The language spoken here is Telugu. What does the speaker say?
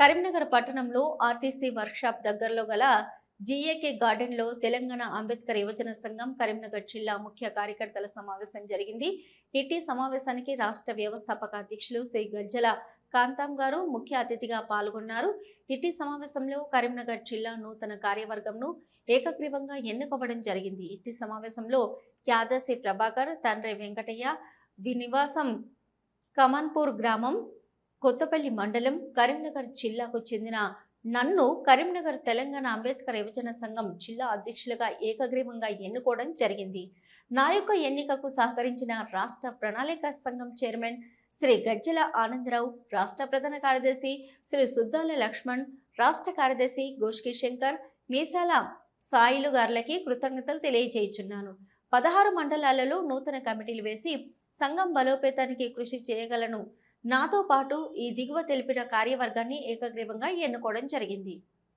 కరీంనగర్ పట్టణంలో ఆర్టీసీ వర్క్షాప్ దగ్గరలో గల జీఏకే గార్డెన్లో తెలంగాణ అంబేద్కర్ యువజన సంఘం కరీంనగర్ జిల్లా ముఖ్య కార్యకర్తల సమావేశం జరిగింది. ఇటీ సమావేశానికి రాష్ట్ర వ్యవస్థాపక అధ్యక్షులు శ్రీ గజ్జల కాంతాం గారు ముఖ్య అతిథిగా పాల్గొన్నారు. ఇటీ సమావేశంలో కరీంనగర్ జిల్లా నూతన కార్యవర్గంను ఏకగ్రీవంగా ఎన్నుకోవడం జరిగింది. ఇటీ సమావేశంలో యాదసి ప్రభాకర్ తండ్రి వెంకటయ్య వినివాసం కమాన్పూర్ గ్రామం కొత్తపల్లి మండలం కరీంనగర్ జిల్లాకు చెందిన నన్ను కరీంనగర్ తెలంగాణ అంబేద్కర్ యువజన సంఘం జిల్లా అధ్యక్షులుగా ఏకగ్రీవంగా ఎన్నుకోవడం జరిగింది. నా యొక్క ఎన్నికకు సహకరించిన రాష్ట్ర ప్రణాళిక సంఘం చైర్మన్ శ్రీ గజ్జల ఆనందరావు రాష్ట్ర ప్రధాన కార్యదర్శి శ్రీ సుద్దాల లక్ష్మణ్ రాష్ట్ర కార్యదర్శి గోష్కి శంకర్ మీసాల సాయిలు గారులకి కృతజ్ఞతలు తెలియజేయుచున్నాను. పదహారు మండలాలలో నూతన కమిటీలు వేసి సంఘం బలోపేతానికి కృషి చేయగలను నాతో పాటు ఈ దిగువ తెలిపిన కార్యవర్గాన్ని ఏకగ్రీవంగా ఎన్నుకోవడం జరిగింది.